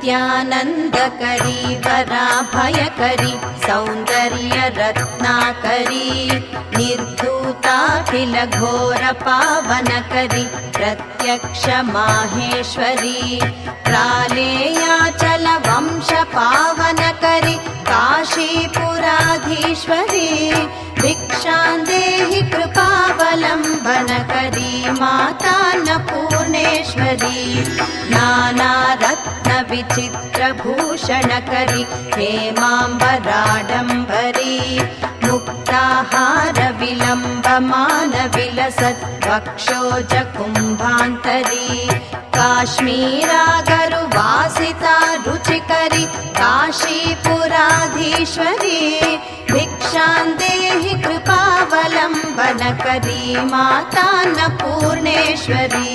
नित्यानन्दकरी वराभयकरी सौन्दर्यरत्नाकरी निर्धूताखिलघोरपावनकरी प्रत्यक्ष माहेश्वरी प्रालेयाचलवंशपावनकरी काशीपुराधीश्वरी भिक्षां देहि कृपावलम्बनकरी माता न पूर्णेश्वरी नानारत्नविचित्रभूषणकरि हेमाम्बराडम्बरी मुक्ताहारविलम्बमानविलसत् वक्षोज कुम्भान्तरी काश्मीरागरुवासिता रुचिकरि काशीपुराधीश्वरी भिक्षां देहि कृपावलम्बनकरी माता न पूर्णेश्वरी